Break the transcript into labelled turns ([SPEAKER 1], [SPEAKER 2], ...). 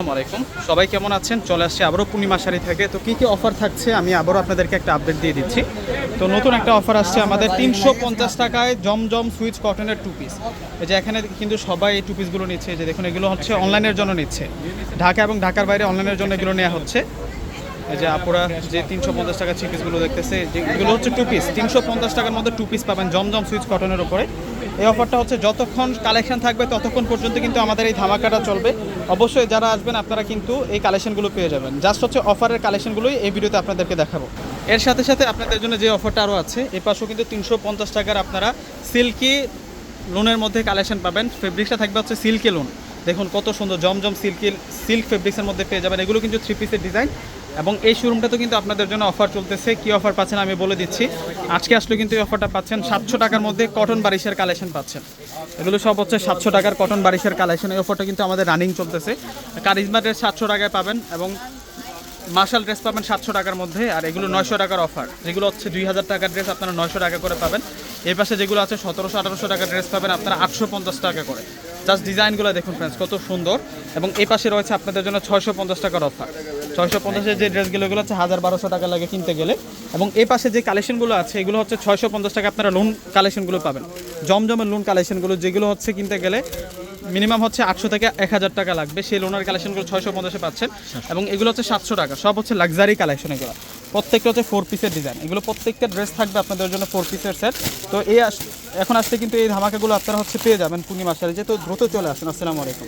[SPEAKER 1] আলাইকুম। সবাই কেমন আছেন? চলে আসছে আবারও পূর্ণিমা শাড়ি থেকে। তো কী কী অফার থাকছে? আমি আবারও আপনাদেরকে একটা আপডেট দিয়ে দিচ্ছি। তো নতুন একটা অফার আসছে আমাদের তিনশো পঞ্চাশ টাকায় জমজম সুইচ কটনের টু পিস এই যে এখানে কিন্তু সবাই এই টু পিসগুলো নিচ্ছে। যে দেখুন, এগুলো হচ্ছে অনলাইনের জন্য নিচ্ছে। ঢাকা এবং ঢাকার বাইরে অনলাইনের জন্য এগুলো নেওয়া হচ্ছে। যে আপুরা যে তিনশো পঞ্চাশ টাকা থ্রি পিসগুলো দেখতেছে যে এগুলো হচ্ছে টু পিস তিনশো পঞ্চাশ টাকার মধ্যে টু পিস পাবেন জমজম সুইচ কটনের উপরে। এই অফারটা হচ্ছে যতক্ষণ কালেকশন থাকবে ততক্ষণ পর্যন্ত কিন্তু আমাদের এই ধামাকাটা চলবে। অবশ্যই যারা আসবেন, আপনারা কিন্তু এই কালেকশনগুলো পেয়ে যাবেন। জাস্ট হচ্ছে অফারের কালেকশনগুলোই এই ভিডিওতে আপনাদেরকে দেখাবো। এর সাথে সাথে আপনাদের জন্য যে অফারটা আরও আছে, এ পাশেও কিন্তু তিনশো পঞ্চাশ টাকার আপনারা সিল্কি লোনের মধ্যে কালেকশন পাবেন। ফেব্রিক্সটা থাকবে হচ্ছে সিল্কি লোন দেখুন কত সুন্দর, জমজম সিল্কি সিল্ক ফেব্রিক্সের মধ্যে পেয়ে যাবেন। এগুলো কিন্তু থ্রি পিসের ডিজাইন এবং এই শোরুমটাতে কিন্তু আপনাদের জন্য অফার চলতেছে। কি অফার পাচ্ছেন আমি বলে দিচ্ছি। আজকে আসলে কিন্তু এই অফারটা পাচ্ছেন সাতশো টাকার মধ্যে কটন বারিশের কালেকশন পাচ্ছেন। এগুলো সব হচ্ছে সাতশো টাকার কটন বারিশের কালেকশন এই অফারটা কিন্তু আমাদের রানিং চলতেছে। কারিজমা ড্রেস সাতশো টাকায় পাবেন এবং মার্শাল ড্রেস পাবেন সাতশো টাকার মধ্যে। আর এগুলো নয়শো টাকার অফার যেগুলো হচ্ছে দুই হাজার টাকার ড্রেস আপনারা নয়শো টাকা করে পাবেন। এই পাশে যেগুলো আছে সতেরোশো আঠারোশো টাকার ড্রেস পাবেন আপনারা আটশো পঞ্চাশ টাকা করে। জাস্ট ডিজাইনগুলো দেখুন ফ্রেন্ডস কত সুন্দর। এবং এই পাশে রয়েছে আপনাদের জন্য ছয়শো পঞ্চাশ টাকার অফার ছয়শো পঞ্চাশের যে ড্রেসগুলো, এগুলো হচ্ছে হাজার বারোশো টাকা লাগে কিনতে গেলে। এবং এই পাশে যে কালেকশনগুলো আছে, এগুলো হচ্ছে ছয়শো পঞ্চাশ টাকা আপনারা লোন কালেকশনগুলো পাবেন। জমজমের লোন কালেকশনগুলো যেগুলো হচ্ছে কিনতে গেলে মিনিমাম হচ্ছে আটশো থেকে এক হাজার টাকা লাগবে। সেই লোনের কালেকশনগুলো ছয়শো পঞ্চাশে পাচ্ছেন। এবং এগুলো হচ্ছে সাতশো টাকা। সব হচ্ছে লাক্সারি কালেকশন এগুলো প্রত্যেকটা হচ্ছে ফোর পিসের ডিজাইন এগুলো প্রত্যেকটা ড্রেস থাকবে আপনাদের জন্য ফোর পিসের সেট তো এই এখন আসতে কিন্তু এই ধামাকাগুলো আপনারা হচ্ছে পেয়ে যাবেন পূর্ণিমা সারিজে তো দ্রুত চলে আসেন, আসসালামু আলাইকুম।